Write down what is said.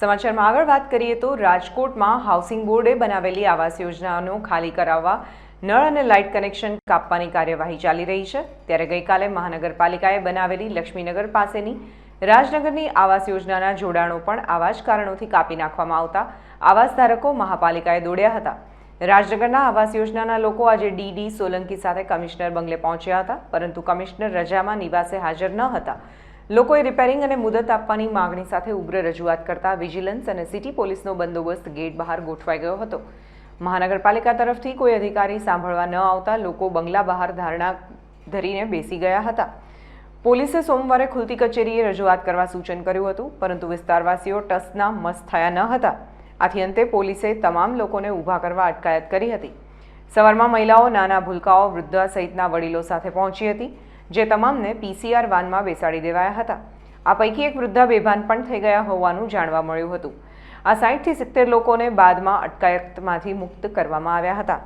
સમાચારમાં આગળ વાત કરીએ તો રાજકોટમાં હાઉસિંગ બોર્ડે બનાવેલી આવાસ યોજનાનો ખાલી કરાવવા નળ અને લાઇટ કનેક્શન કાપવાની કાર્યવાહી ચાલી રહી છે. ત્યારે ગઈકાલે મહાનગરપાલિકાએ બનાવેલી લક્ષ્મીનગર પાસેની રાજનગરની આવાસ યોજનાના જોડાણો પણ આવા જ કારણોથી કાપી નાખવામાં આવતા આવાસ ધારકો મહાપાલિકાએ દોડ્યા હતા. રાજનગરના આવાસ યોજનાના લોકો આજે ડીડી સોલંકી સાથે કમિશનર બંગલે પહોંચ્યા હતા, પરંતુ કમિશનર રજામાં નિવાસે હાજર ન હતા. લોકોએ રિપેરિંગ અને મુદત આપવાની માગણી સાથે ઉગ્ર રજૂઆત કરતા વિજિલન્સ અને સિટી પોલીસનો બંદોબસ્ત ગેટ બહાર ગોઠવાઈ ગયો હતો. મહાનગરપાલિકા તરફથી કોઈ અધિકારી સાંભળવા ન આવતા લોકો બંગલા બહાર ધારણા ધરીને બેસી ગયા હતા. પોલીસે સોમવારે ખુલતી કચેરીએ રજૂઆત કરવા સૂચન કર્યું હતું, પરંતુ વિસ્તારવાસીઓ ટસના મસ્ત થયા ન હતા. આથી અંતે પોલીસે તમામ લોકોને ઊભા કરવા અટકાયત કરી હતી. સવારમાં મહિલાઓ નાના ભૂલકાઓ વૃદ્ધા સહિતના વડીલો સાથે પહોંચી હતી. જે તમામને પીસીઆર વાનમાં બેસાડી દેવાયા હતા. આ પૈકી એક વૃદ્ધા બેભાન પણ થઈ ગયા હોવાનું જાણવા મળ્યું હતું. આ સાઠથી સિત્તેર લોકોને બાદમાં અટકાયતમાંથી મુક્ત કરવામાં આવ્યા હતા.